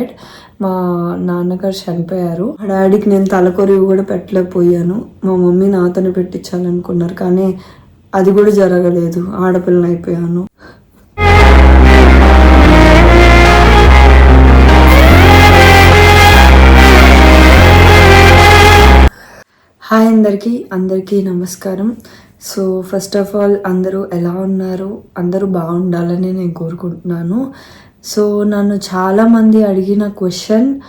Dad మా నాన్నగారు చనిపోయారు. మా డాడీకి నేను తలకొరివి కూడా పెట్టలేకపోయాను. మా మమ్మీ నాతోనే పెట్టించాలనుకున్నారు కానీ అది కూడా జరగలేదు. ఆడపిల్లని అయిపోయాను. హాయ్ అందరికీ అందరికీ నమస్కారం. సో ఫస్ట్ ఆఫ్ ఆల్ అందరూ ఎలా ఉన్నారు? అందరూ బాగుండాలని నేను కోరుకుంటున్నాను. సో నన్ను చాలామంది అడిగిన క్వశ్చన్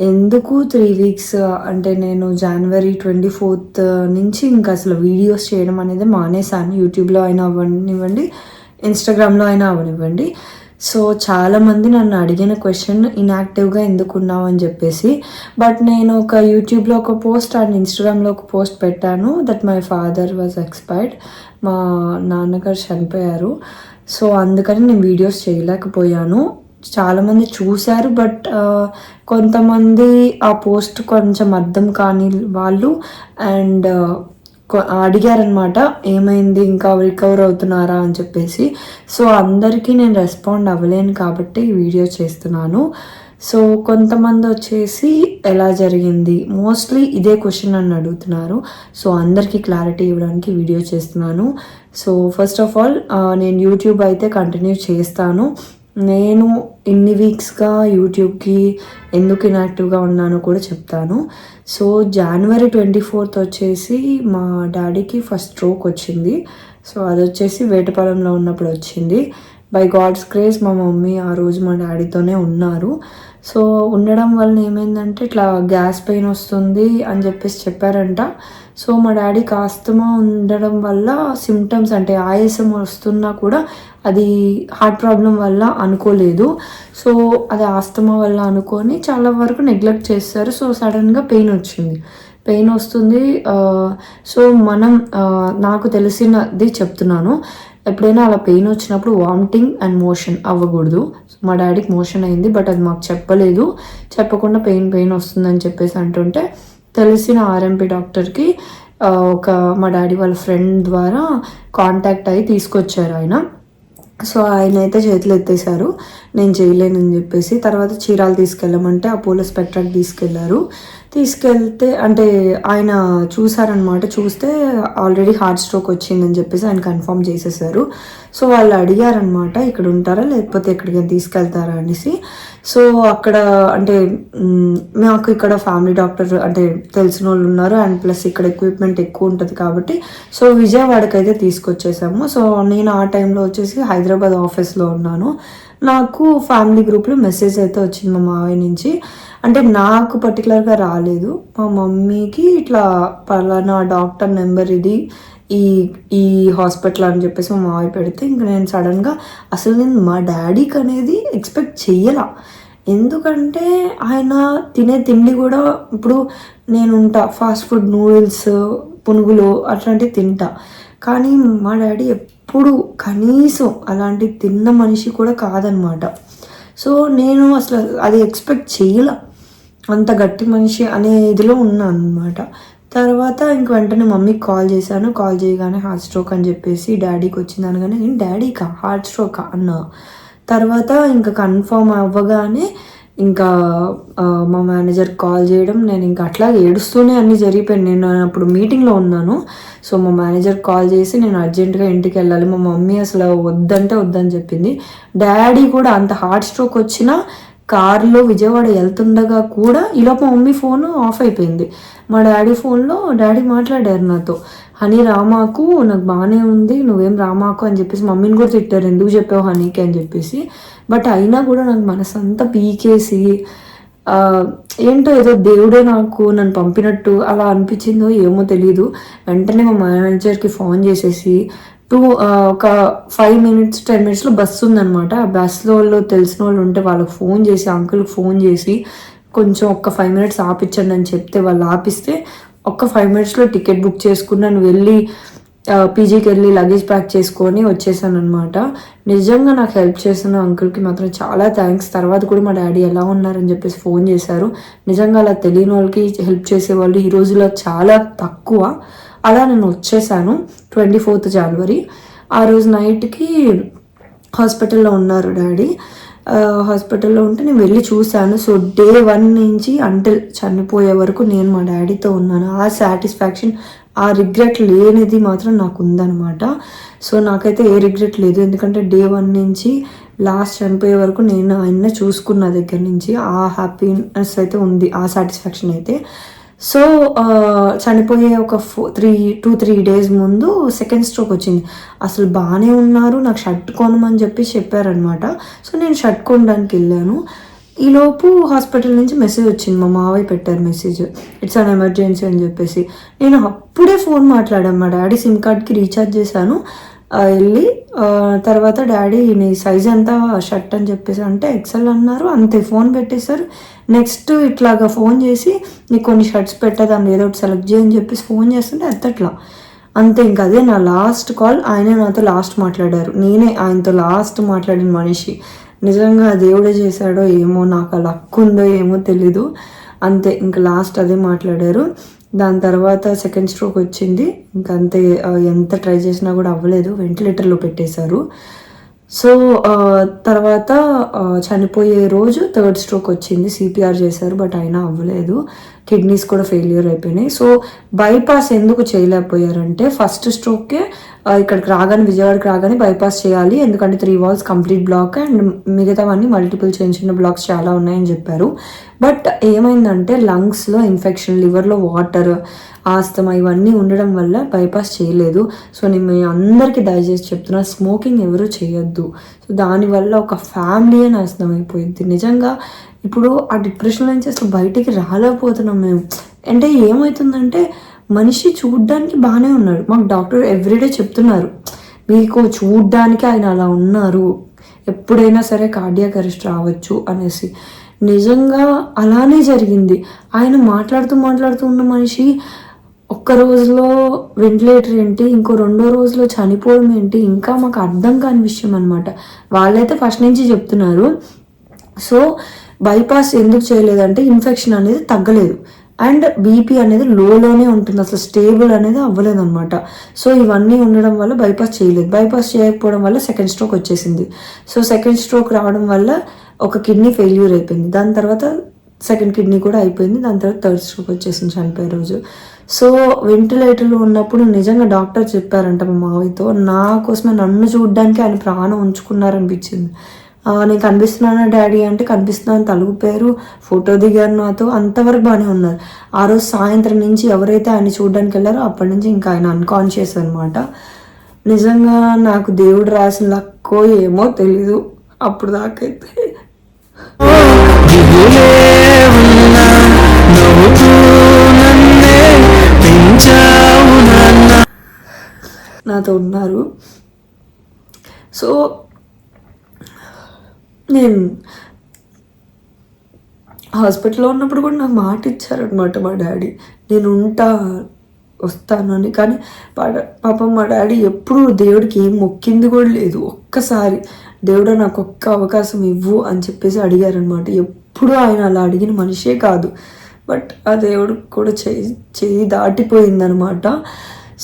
ఎందుకు త్రీ వీక్స్ అంటే నేను జనవరి ట్వంటీ ఫోర్త్ నుంచి ఇంకా అసలు వీడియోస్ చేయడం అనేది మానేశాను. యూట్యూబ్లో అయినా అవ్వనివ్వండి ఇన్స్టాగ్రామ్లో అయినా అవ్వనివ్వండి. సో చాలామంది నన్ను అడిగిన క్వశ్చన్ ఇన్యాక్టివ్గా ఎందుకున్నావు? అని చెప్పేసి. బట్ నేను ఒక యూట్యూబ్లో ఒక పోస్ట్ అండ్ ఇన్స్టాగ్రామ్లో ఒక పోస్ట్ పెట్టాను that my father was expired మా నాన్నగారు చనిపోయారు. సో అందుకని నేను వీడియోస్ చేయలేకపోయాను. చాలామంది చూశారు బట్ కొంతమంది ఆ పోస్ట్ కొంచెం అర్థం కాని వాళ్ళు అండ్ అడిగారనమాట ఏమైంది? ఇంకా రికవర్ అవుతున్నారా? అని చెప్పేసి. సో అందరికీ నేను రెస్పాండ్ అవ్వలేను కాబట్టి వీడియో చేస్తున్నాను. సో కొంతమంది వచ్చేసి ఎలా జరిగింది? మోస్ట్లీ ఇదే క్వశ్చన్ నన్ను అడుగుతున్నారు. సో అందరికీ క్లారిటీ ఇవ్వడానికి వీడియో చేస్తున్నాను. సో ఫస్ట్ ఆఫ్ ఆల్ నేను యూట్యూబ్ అయితే కంటిన్యూ చేస్తాను. నేను ఇన్ని వీక్స్గా యూట్యూబ్కి ఎందుకు ఇన్యాక్టివ్గా ఉన్నానో కూడా చెప్తాను. సో జనవరి ట్వంటీ ఫోర్త్ వచ్చేసి మా డాడీకి ఫస్ట్ స్ట్రోక్ వచ్చింది. సో అది వచ్చేసి వేటపాలెంలో ఉన్నప్పుడు వచ్చింది. బై గాడ్స్ క్రేజ్ మా మమ్మీ ఆ రోజు మా డాడీతోనే ఉన్నారు. సో ఉండడం వల్ల ఏమైందంటే ఇట్లా గ్యాస్ పెయిన్ వస్తుంది అని చెప్పేసి చెప్పారంట. సో మా డాడీకి ఆస్తమా ఉండడం వల్ల సిమ్టమ్స్ అంటే ఆయాసం వస్తున్నా కూడా అది హార్ట్ ప్రాబ్లం వల్ల అనుకోలేదు. సో అది ఆస్తమా వల్ల అనుకొని చాలా వరకు నెగ్లెక్ట్ చేస్తారు. సో సడన్గా పెయిన్ వచ్చింది. పెయిన్ వస్తుంది సో మనం నాకు తెలిసినది చెప్తున్నాను. ఎప్పుడైనా అలా పెయిన్ వచ్చినప్పుడు వామిటింగ్ అండ్ మోషన్ అవ్వకూడదు. మా డాడీకి మోషన్ అయింది బట్ అది మాకు చెప్పలేదు. చెప్పకుండా పెయిన్ పెయిన్ వస్తుందని చెప్పేసి అంటుంటే తెలిసిన ఆర్ఎంపీ డాక్టర్కి ఒక మా డాడీ వాళ్ళ ఫ్రెండ్ ద్వారా కాంటాక్ట్ అయ్యి తీసుకొచ్చారు ఆయన. సో ఆయన అయితే చేతులు ఎత్తేసారు నేను చేయలేనని చెప్పేసి తర్వాత చీరాలు తీసుకెళ్ళమంటే అపోలో స్పెక్ట్రాకి తీసుకెళ్ళారు. తీసుకెళ్తే అంటే ఆయన చూసారనమాట చూస్తే ఆల్రెడీ హార్ట్ స్ట్రోక్ వచ్చిందని చెప్పేసి ఆయన కన్ఫర్మ్ చేసేసారు సో వాళ్ళు అడిగారనమాట ఇక్కడ ఉంటారా? లేకపోతే ఎక్కడికైనా తీసుకెళ్తారా? అనేసి. సో అక్కడ అంటే మాకు ఇక్కడ ఫ్యామిలీ డాక్టర్ అంటే తెలిసిన వాళ్ళు ఉన్నారు. అండ్ ప్లస్ ఇక్కడ ఎక్విప్మెంట్ ఎక్కువ ఉంటుంది కాబట్టి. సో విజయవాడకి అయితే తీసుకొచ్చేసాము. సో నేను ఆ టైంలో వచ్చేసి హైదరాబాద్ ఆఫీస్లో ఉన్నాను. నాకు ఫ్యామిలీ గ్రూప్లో మెసేజ్ అయితే వచ్చింది మా మావయ్య నుంచి. అంటే నాకు పర్టికులర్గా రాలేదు. మా మమ్మీకి ఇట్లా పలానా డాక్టర్ నెంబర్ ఇది ఈ ఈ హాస్పిటల్ అని చెప్పేసి మా మావి పెడితే ఇంక నేను సడన్గా అసలు నేను మా డాడీకి అనేది ఎక్స్పెక్ట్ చెయ్యాల. ఎందుకంటే ఆయన తినే తిండి కూడా ఇప్పుడు నేను ఉంటా ఫాస్ట్ ఫుడ్ నూడిల్స్ పునుగులు అట్లాంటివి తింటా. కానీ మా డాడీ ఎప్పుడు కనీసం అలాంటి తిన్న మనిషి కూడా కాదనమాట. సో నేను అసలు అది ఎక్స్పెక్ట్ చేయలే అంత గట్టి మనిషి అనే ఇదిలో ఉన్నాను అనమాట తర్వాత ఇంక వెంటనే మమ్మీకి కాల్ చేశాను. కాల్ చేయగానే హార్ట్ స్ట్రోక్ అని చెప్పేసి డాడీకి వచ్చింది అనగానే నేను డాడీకా? Heart stroke? అన్న. తర్వాత ఇంకా కన్ఫర్మ్ అవ్వగానే ఇంకా మా మేనేజర్ కాల్ చేయడం. నేను ఇంకా అట్లా ఏడుస్తూనే అన్ని జరిగిపోయాను నేను అప్పుడు మీటింగ్లో ఉన్నాను. సో మా మేనేజర్ కాల్ చేసి నేను అర్జెంటుగా ఇంటికి వెళ్ళాలి. మా మమ్మీ అసలు వద్దంటే వద్దని చెప్పింది. డాడీ కూడా అంత హార్ట్ స్ట్రోక్ వచ్చినా కారులో విజయవాడ వెళ్తుండగా కూడా ఈలోపు మమ్మీ ఫోన్ ఆఫ్ అయిపోయింది. మా డాడీ ఫోన్లో డాడీ మాట్లాడారు నాతో. హనీ రామాకు నాకు బాగానే ఉంది. నువ్వేం రామాకు? అని చెప్పేసి మమ్మీని కూడా తిట్టారు. ఎందుకు చెప్పావు హనీకి? అని చెప్పేసి. బట్ అయినా కూడా నాకు మనసు అంతా పీకేసి ఏంటో ఏదో దేవుడే నాకు నన్ను పంపినట్టు అలా అనిపించిందో ఏమో తెలీదు. వెంటనే మా మేనేజర్కి ఫోన్ చేసేసి టూ ఒక ఫైవ్ మినిట్స్ టెన్ మినిట్స్లో బస్సు ఉందనమాట ఆ బస్సులో వాళ్ళు తెలిసిన వాళ్ళు ఉంటే వాళ్ళకి ఫోన్ చేసి అంకుల్కి ఫోన్ చేసి కొంచెం ఒక్క ఫైవ్ మినిట్స్ ఆపించండి అని చెప్తే వాళ్ళు ఆపిస్తే ఒక్క ఫైవ్ మినిట్స్లో టికెట్ బుక్ చేసుకున్నాను వెళ్ళి పీజీకి వెళ్ళి లగేజ్ ప్యాక్ చేసుకొని వచ్చేసాను అనమాట నిజంగా నాకు హెల్ప్ చేసిన అంకుల్కి మాత్రం చాలా థ్యాంక్స్ తర్వాత కూడా మా డాడీ ఎలా ఉన్నారని చెప్పేసి ఫోన్ చేశారు. నిజంగా అలా తెలియని వాళ్ళకి హెల్ప్ చేసేవాళ్ళు ఈ రోజులో చాలా తక్కువ. అలా నేను వచ్చేసాను ట్వంటీ ఫోర్త్ జనవరి ఆ రోజు నైట్కి హాస్పిటల్లో ఉన్నారు డాడీ. హాస్పిటల్లో ఉంటే నేను వెళ్ళి చూశాను. సో డే వన్ నుంచి అంటే చనిపోయే వరకు నేను మా డాడీతో ఉన్నాను. ఆ సాటిస్ఫాక్షన్ ఆ రిగ్రెట్ లేనిది మాత్రం నాకు ఉందన్నమాట. సో నాకైతే ఏ రిగ్రెట్ లేదు. ఎందుకంటే డే వన్ నుంచి లాస్ట్ చనిపోయే వరకు నేను ఆయన చూసుకున్న దగ్గర నుంచి ఆ హ్యాపీనెస్ అయితే ఉంది ఆ సాటిస్ఫాక్షన్ అయితే. సో చనిపోయే ఒక four three two three days ముందు సెకండ్ స్ట్రోక్ వచ్చింది. అసలు బాగానే ఉన్నారు నాకు షర్ట్ కొనమని చెప్పి చెప్పారనమాట సో నేను షర్ట్ కొనడానికి వెళ్ళాను. ఈలోపు హాస్పిటల్ నుంచి మెసేజ్ వచ్చింది. మా మావయ్య పెట్టారు మెసేజ్. ఇట్స్ అన్ ఎమర్జెన్సీ అని చెప్పేసి. నేను అప్పుడే ఫోన్ మాట్లాడాను. మా డాడీ సిమ్ కార్డ్కి రీఛార్జ్ చేశాను. వెళ్ళి తర్వాత డాడీ నీ సైజ్ ఎంత షర్ట్ అని చెప్పేసి అంటే ఎక్సెల్ అన్నారు. అంతే ఫోన్ పెట్టేశారు. నెక్స్ట్ ఇట్లాగా ఫోన్ చేసి నీకు కొన్ని షర్ట్స్ పెట్టదాన్ని ఏదో ఒకటి సెలెక్ట్ చేయని చెప్పేసి ఫోన్ చేస్తుంటే ఎత్తట్లా. అంతే ఇంకా అదే నా లాస్ట్ కాల్ ఆయనే నాతో లాస్ట్ మాట్లాడారు. నేనే ఆయనతో లాస్ట్ మాట్లాడిన మనిషి. నిజంగా దేవుడే చేశాడో ఏమో నాకు ఆ లక్ ఉందో ఏమో తెలీదు. అంతే ఇంకా లాస్ట్ అదే మాట్లాడారు. దాని తర్వాత సెకండ్ స్ట్రోక్ వచ్చింది. ఇంకంతే ఎంత ట్రై చేసినా కూడా అవ్వలేదు. వెంటిలేటర్లో పెట్టేశారు. సో తర్వాత చనిపోయే రోజు థర్డ్ స్ట్రోక్ వచ్చింది. సిపిఆర్ చేశారు బట్ అయినా అవ్వలేదు. కిడ్నీస్ కూడా ఫెయిల్యూర్ అయిపోయినాయి. సో బైపాస్ ఎందుకు చేయలేకపోయారంటే ఫస్ట్ స్ట్రోక్కే ఇక్కడికి రాగానే విజయవాడకి రాగానే బైపాస్ చేయాలి. ఎందుకంటే three walls complete block and మిగతావన్నీ మల్టిపుల్ చిన్న చిన్న బ్లాక్స్ చాలా ఉన్నాయని చెప్పారు. బట్ ఏమైందంటే లంగ్స్లో ఇన్ఫెక్షన్ లివర్లో వాటర్ ఆస్తమా ఇవన్నీ ఉండడం వల్ల బైపాస్ చేయలేదు. సో నేను మీ అందరికీ దయచేసి చెప్తున్నా స్మోకింగ్ ఎవరు చేయొద్దు. సో దానివల్ల ఒక ఫ్యామిలీ నాశనం అయిపోయింది. నిజంగా ఇప్పుడు ఆ డిప్రెషన్ నుంచి అసలు బయటికి రాలేకపోతున్నాం మేము. అంటే ఏమవుతుందంటే మనిషి చూడ్డానికి బాగానే ఉన్నాడు. మాకు డాక్టర్ ఎవ్రీడే చెప్తున్నారు. మీకు చూడ్డానికి ఆయన అలా ఉన్నారు. ఎప్పుడైనా సరే కార్డియాక్ అరెస్ట్ రావచ్చు అనేసి. నిజంగా అలానే జరిగింది. ఆయన మాట్లాడుతూ మాట్లాడుతూ ఉన్న మనిషి ఒక్క రోజులో వెంటిలేటర్ ఏంటి ఇంకో రెండో రోజులో చనిపోవడం ఏంటి ఇంకా మాకు అర్థం కాని విషయం అనమాట వాళ్ళైతే ఫస్ట్ నుంచి చెప్తున్నారు. సో బైపాస్ ఎందుకు చేయలేదంటే ఇన్ఫెక్షన్ అనేది తగ్గలేదు. అండ్ బీపీ అనేది లోలోనే ఉంటుంది అసలు స్టేబుల్ అనేది అవ్వలేదు అనమాట సో ఇవన్నీ ఉండడం వల్ల బైపాస్ చేయలేదు. బైపాస్ చేయకపోవడం వల్ల సెకండ్ స్ట్రోక్ వచ్చేసింది. సో సెకండ్ స్ట్రోక్ రావడం వల్ల ఒక కిడ్నీ ఫెయిల్యూర్ అయిపోయింది. దాని తర్వాత సెకండ్ కిడ్నీ కూడా అయిపోయింది. దాని తర్వాత థర్డ్ స్ట్రోక్ వచ్చేసింది చనిపోయే రోజు. సో వెంటిలేటర్లో ఉన్నప్పుడు నిజంగా డాక్టర్ చెప్పారంట మా మావితో నా కోసమే నన్ను చూడడానికి ఆయన ప్రాణం ఉంచుకున్నారనిపించింది నేను కనిపిస్తున్నాను డాడీ? అంటే కనిపిస్తున్నాను తలుగుపోయారు ఫోటో దిగారు నాతో అంతవరకు బాగానే ఉన్నారు. ఆ రోజు సాయంత్రం నుంచి ఎవరైతే ఆయన చూడడానికి వెళ్ళారో అప్పటి నుంచి ఇంకా ఆయన అన్కాన్షియస్ అనమాట నిజంగా నాకు దేవుడు రాసిన లక్కో ఏమో తెలీదు అప్పుడు దాకైతే. పెంచావు నాన్న నాతో ఉన్నారు. సో నేను హాస్పిటల్లో ఉన్నప్పుడు కూడా నాకు మాట ఇచ్చారనమాట మా డాడీ. నేను ఉంటా వస్తాను అని కానీ పాపం మా డాడీ ఎప్పుడు దేవుడికి ఏం మొక్కింది కూడా లేదు. ఒక్కసారి దేవుడా నాకు ఒక్క అవకాశం ఇవ్వు అని చెప్పేసి అడిగారనమాట ఎప్పుడు ఆయన అలా అడిగిన మనిషే కాదు. బట్ ఆ దేవుడు కూడా చేయి చేయి దాటిపోయిందనమాట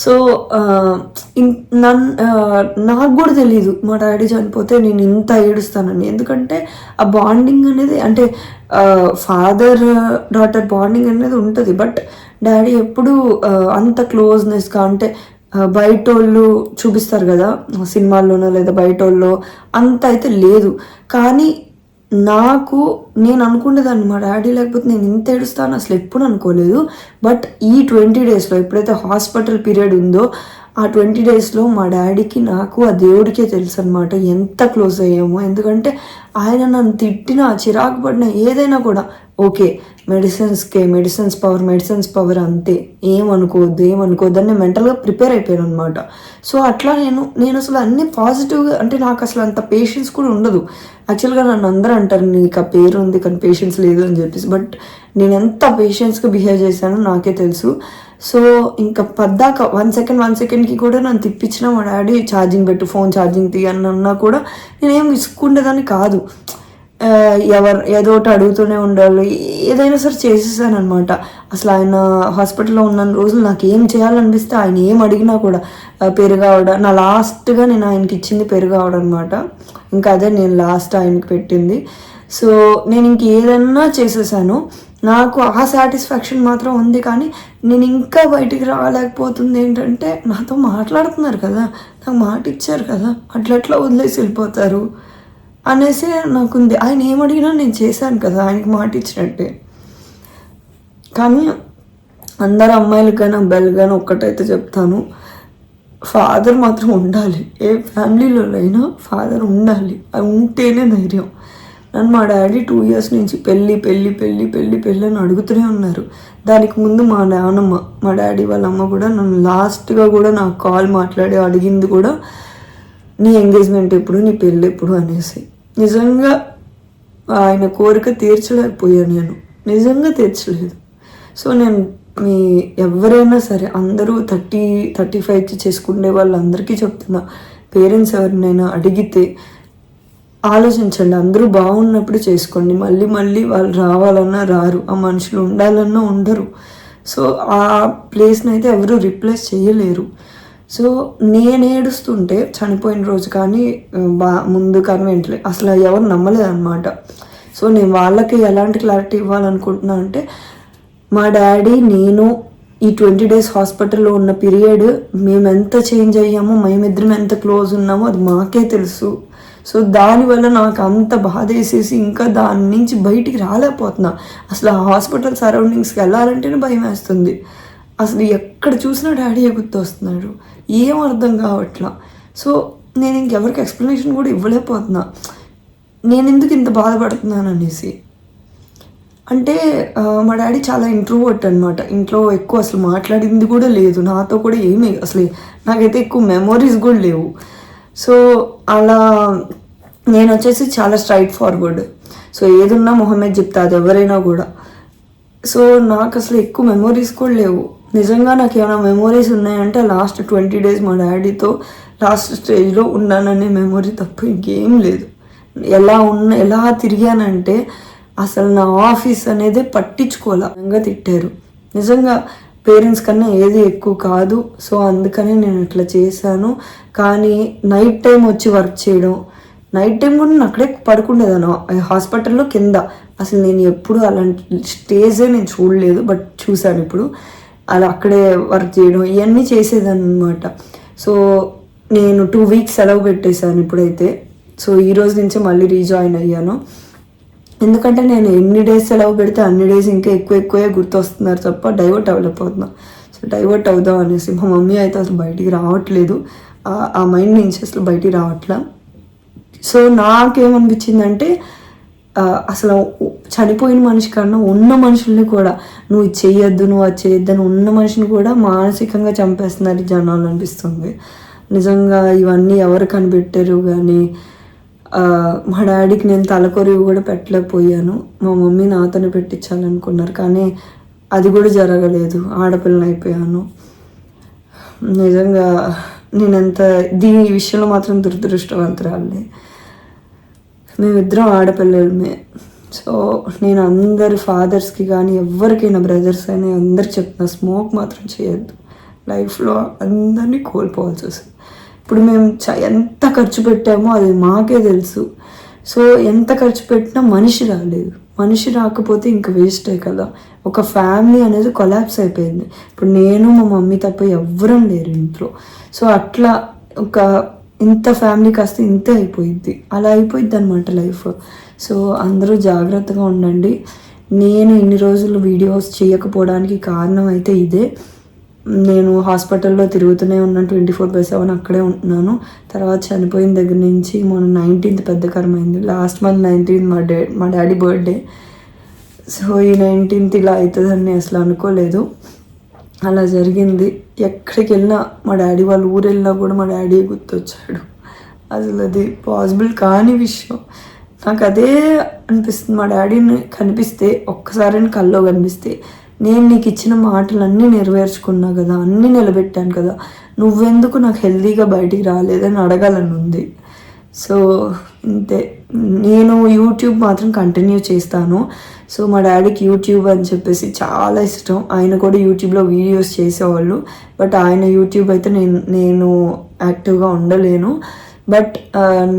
సో నన్ నాకు కూడా తెలియదు మా డాడీ చనిపోతే నేను ఇంత ఏడుస్తానని. ఎందుకంటే ఆ బాండింగ్ అనేది అంటే ఫాదర్ డాటర్ బాండింగ్ అనేది ఉంటుంది. బట్ డాడీ ఎప్పుడు అంత క్లోజ్నెస్గా అంటే బయట వాళ్ళు చూపిస్తారు కదా సినిమాల్లోనో లేదా బయట వాళ్ళు అంత అయితే లేదు. కానీ నాకు నేను అనుకునేదాన్ని మా డాడీ లేకపోతే నేను ఇంత ఏడుస్తాను అసలు ఎప్పుడు అనుకోలేదు. బట్ ఈ ట్వంటీ డేస్లో ఎప్పుడైతే హాస్పిటల్ పీరియడ్ ఉందో ఆ ట్వంటీ డేస్లో మా డాడీకి నాకు ఆ దేవుడికే తెలుసు అనమాట ఎంత క్లోజ్ అయ్యామో. ఎందుకంటే ఆయన నన్ను తిట్టినా చిరాకు పడినా ఏదైనా కూడా ఓకే మెడిసిన్స్కే మెడిసిన్స్ పవర్ మెడిసిన్స్ పవర్ అంతే. ఏమనుకోవద్దు ఏమనుకోవద్దు అని నేను మెంటల్గా ప్రిపేర్ అయిపోయాను అనమాట సో అట్లా నేను నేను అసలు అన్ని పాజిటివ్గా అంటే నాకు అసలు అంత పేషెన్స్ కూడా ఉండదు. యాక్చువల్గా నన్ను అందరూ అంటారు నీకు ఆ పేరు ఉంది కానీ పేషెన్స్ లేదు అని చెప్పేసి బట్ నేను ఎంత పేషెన్స్గా బిహేవ్ చేశానో నాకే తెలుసు. సో ఇంకా పద్దాక వన్ సెకండ్ వన్ సెకండ్కి కూడా నన్ను తిప్పించిన మా డాడీ ఛార్జింగ్ పెట్టు ఫోన్ ఛార్జింగ్ తీ అని అన్నా కూడా నేనేం విసుక్కుండేదాన్ని కాదు. ఎవరు ఏదో ఒకటి అడుగుతూనే ఉండాలి. ఏదైనా సరే చేసేసాను అనమాట అసలు ఆయన హాస్పిటల్లో ఉన్న రోజులు నాకు ఏం చేయాలనిపిస్తే ఆయన ఏం అడిగినా కూడా పెరుగావిడ నా లాస్ట్గా నేను ఆయనకి ఇచ్చింది పెరుగావిడ అనమాట ఇంకా అదే నేను లాస్ట్ ఆయనకి పెట్టింది. సో నేను ఇంక ఏదన్నా చేసేసాను. నాకు ఆ సాటిస్ఫాక్షన్ మాత్రం ఉంది కానీ నేను ఇంకా బయటికి రాలేకపోతుంది ఏంటంటే నాతో మాట్లాడుతున్నారు కదా నాకు మాట ఇచ్చారు కదా అట్లట్లా వదిలేసి వెళ్ళిపోతారు? అనేసి నాకుంది. ఆయన ఏమడిగినా నేను చేశాను కదా ఆయనకి మాట ఇచ్చినట్టే. కానీ అందరు అమ్మాయిలకైనా కానీ ఒక్కటైతే చెప్తాను. ఫాదర్ మాత్రం ఉండాలి. ఏ ఫ్యామిలీలో అయినా ఫాదర్ ఉండాలి. అది ఉంటేనే ధైర్యం. నన్ను మా డాడీ టూ ఇయర్స్ నుంచి పెళ్ళి పెళ్ళి పెళ్ళి పెళ్ళి పెళ్ళి అని అడుగుతూనే ఉన్నారు. దానికి ముందు మా నాన్నమ్మ మా డాడీ వాళ్ళ అమ్మ కూడా నన్ను లాస్ట్గా కూడా నాకు కాల్ మాట్లాడి అడిగింది కూడా నీ ఎంగేజ్మెంట్ ఎప్పుడు? నీ పెళ్ళి ఎప్పుడు? అనేసి. నిజంగా ఆయన కోరిక తీర్చలేకపోయాను నేను. నిజంగా తీర్చలేదు. సో నేను మీ ఎవరైనా సరే అందరూ థర్టీ థర్టీ ఫైవ్కి చేసుకునే వాళ్ళందరికీ చెప్తున్నా. పేరెంట్స్ ఎవరినైనా అడిగితే ఆలోచించండి. అందరూ బాగున్నప్పుడు చేసుకోండి. మళ్ళీ మళ్ళీ వాళ్ళు రావాలన్నా రారు. ఆ మనుషులు ఉండాలన్నా ఉండరు. సో ఆ ప్లేస్ని అయితే ఎవరు రిప్లేస్ చేయలేరు. సో నేను ఏడుస్తుంటే చనిపోయిన రోజు కానీ బా ముందు కానీ వెంటనే అసలు ఎవరు నమ్మలేదు అనమాట సో నేను వాళ్ళకి ఎలాంటి క్లారిటీ ఇవ్వాలనుకుంటున్నా అంటే మా డాడీ నేను ఈ ట్వంటీ డేస్ హాస్పిటల్లో ఉన్న పీరియడ్ మేము ఎంత చేంజ్ అయ్యామో మేమిద్దరం ఎంత క్లోజ్ ఉన్నామో అది మాకే తెలుసు. సో దానివల్ల నాకు అంత బాధ వేసేసి ఇంకా దాని నుంచి బయటికి రాలేకపోతున్నా. అసలు ఆ హాస్పిటల్ సరౌండింగ్స్కి వెళ్ళాలంటేనే భయం వేస్తుంది. అసలు ఎక్కడ చూసినా డాడీ గుర్తొస్తున్నాడు? ఏం అర్థం కావట్లా? సో నేను ఇంకెవరికి ఎక్స్ప్లెనేషన్ కూడా ఇవ్వలేకపోతున్నా. నేను ఎందుకు ఇంత బాధపడుతున్నాను అనేసి. అంటే మా డాడీ చాలా ఇంట్రోవర్ట్ అనమాట ఇంట్లో ఎక్కువ అసలు మాట్లాడింది కూడా లేదు. నాతో కూడా ఏమీ అసలు నాకైతే ఎక్కువ మెమొరీస్ కూడా లేవు. సో అలా నేను వచ్చేసి చాలా స్ట్రైట్ ఫార్వర్డ్ సో ఏదున్నా మొహమ్మద్ చెప్తా అది ఎవరైనా కూడా. సో నాకు అసలు ఎక్కువ మెమొరీస్ కూడా లేవు. నిజంగా నాకు ఏమైనా మెమొరీస్ ఉన్నాయంటే లాస్ట్ ట్వంటీ డేస్ మా డాడీతో లాస్ట్ స్టేజ్లో ఉన్నాననే మెమొరీ తప్ప ఇంకేం లేదు. ఎలా ఉన్న ఎలా తిరిగానంటే అసలు నా ఆఫీస్ అనేది పట్టించుకోలే. తిట్టారు. నిజంగా పేరెంట్స్ కన్నా ఏది ఎక్కువ కాదు. సో అందుకనే నేను ఇట్లా చేశాను. కానీ నైట్ టైం వచ్చి వర్క్ చేయడం నైట్ టైం కూడా నేను అక్కడే పడుకుండేదాను హాస్పిటల్లో కింద. అసలు నేను ఎప్పుడు అలాంటి స్టేజే నేను చూడలేదు బట్ చూశాను ఇప్పుడు. అలా అక్కడే వర్క్ చేయడం ఇవన్నీ చేసేదాన్ని సో నేను టూ వీక్స్ సెలవు పెట్టేశాను ఇప్పుడైతే. సో ఈ రోజు నుంచి మళ్ళీ రీజాయిన్ అయ్యాను. ఎందుకంటే నేను ఎన్ని డేస్ సెలవు పెడితే అన్ని డేస్ ఇంకా ఎక్కువ ఎక్కువే గుర్తొస్తున్నారు తప్ప డైవర్ట్ అవ్వలేకపోతున్నా. సో డైవర్ట్ అవుదాం అనేసి మా మమ్మీ అయితే అసలు బయటికి రావట్లేదు. ఆ- మైండ్ నుంచి అసలు బయటికి రావట్లా. సో నాకేమనిపించిందంటే ఆ, అసలు చనిపోయిన మనిషి కన్నా ఉన్న మనుషుల్ని కూడా నువ్వు ఇది నువ్వు అది చేయొద్దు అని ఉన్న మనిషిని కూడా మానసికంగా చంపేస్తున్నారు జనాలు అనిపిస్తుంది. నిజంగా ఇవన్నీ ఎవరు కనిపెట్టారు కానీ మా డాడీకి నేను తలకొరివి కూడా పెట్టలేకపోయాను. మా మమ్మీ నాతోనే పెట్టించాలనుకున్నారు కానీ అది కూడా జరగలేదు. ఆడపిల్లని అయిపోయాను. నిజంగా నేనంత దీని విషయంలో మాత్రం దురదృష్టవంతురాలే మేమిద్దరం ఆడపిల్లలమే. సో నేను అందరి ఫాదర్స్కి కానీ ఎవరికైనా బ్రదర్స్ అయినా అందరు చెప్తున్నా స్మోక్ మాత్రం చేయొద్దు. లైఫ్లో అందరినీ కోల్పోవాల్సి వస్తుంది. ఇప్పుడు మేము చ- ఎంత ఖర్చు పెట్టామో అది మాకే తెలుసు. సో ఎంత ఖర్చు పెట్టినా మనిషి రాలేదు. మనిషి రాకపోతే ఇంక వేస్టే కదా. ఒక ఫ్యామిలీ అనేది కొలాప్స్ అయిపోయింది. ఇప్పుడు నేను మా మమ్మీ తప్ప ఎవ్వరం లేరు ఇంట్లో. సో అట్లా ఒక ఇంత ఫ్యామిలీకి వస్తే ఇంతే అయిపోయింది అలా అయిపోయింది అనమాట లైఫ్ సో అందరూ జాగ్రత్తగా ఉండండి. నేను ఇన్ని రోజులు వీడియోస్ చేయకపోవడానికి కారణం అయితే ఇదే. నేను హాస్పిటల్లో తిరుగుతూనే ఉన్నాను ట్వంటీ ఫోర్ బై సెవెన్ అక్కడే ఉంటున్నాను. తర్వాత చనిపోయిన దగ్గర నుంచి మొన్న నైన్టీన్త్ పెద్ద కర్మైంది లాస్ట్ మంత్ నైన్టీన్త్ మా డా మా డాడీ బర్త్డే సో ఈ నైన్టీన్త్ ఇలా అవుతుందని అసలు అనుకోలేదు. అలా జరిగింది. ఎక్కడికి వెళ్ళినా మా డాడీ వాళ్ళ ఊరు వెళ్ళినా కూడా మా డాడీ గుర్తొచ్చాడు. అసలు అది పాసిబుల్ కాని విషయం. నాకు అదే అనిపిస్తుంది మా డాడీని కనిపిస్తే ఒక్కసారి కల్లో కనిపిస్తే నేను నీకు ఇచ్చిన మాటలన్నీ నెరవేర్చుకున్నా కదా అన్నీ నిలబెట్టాను కదా నువ్వెందుకు నాకు హెల్తీగా బయటికి రాలేదని అడగాలని ఉంది. సో నేను యూట్యూబ్ మాత్రం కంటిన్యూ చేస్తాను. సో మా డాడీకి యూట్యూబ్ అని చెప్పేసి చాలా ఇష్టం. ఆయన కూడా యూట్యూబ్లో వీడియోస్ చేసేవాళ్ళు. బట్ ఆయన యూట్యూబ్ అయితే నేను నేను యాక్టివ్గా ఉండలేను. బట్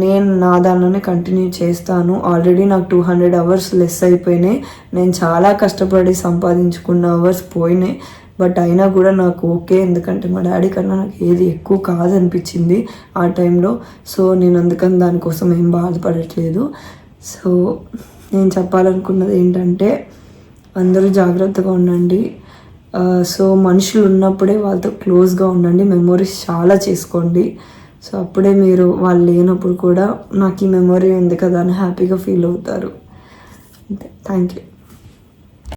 నేను నా దానిలోనే కంటిన్యూ చేస్తాను. ఆల్రెడీ నాకు టూ హండ్రెడ్ అవర్స్ లెస్ అయిపోయినాయి. నేను చాలా కష్టపడి సంపాదించుకున్న అవర్స్ పోయినాయి. బట్ అయినా కూడా నాకు ఓకే ఎందుకంటే మా డాడీ కన్నా నాకు ఏది ఎక్కువ కాదనిపించింది ఆ టైంలో. సో నేను అందుకని దానికోసం ఏం బాధపడట్లేదు. సో నేను చెప్పాలనుకున్నది ఏంటంటే అందరూ జాగ్రత్తగా ఉండండి. సో మనుషులు ఉన్నప్పుడే వాళ్ళతో క్లోజ్గా ఉండండి. మెమొరీస్ చాలా చేసుకోండి. సో అప్పుడే మీరు వాళ్ళు లేనప్పుడు కూడా నాకు ఈ మెమొరీ ఉంది కదా అని హ్యాపీగా ఫీల్ అవుతారు. అంతే. Thank you.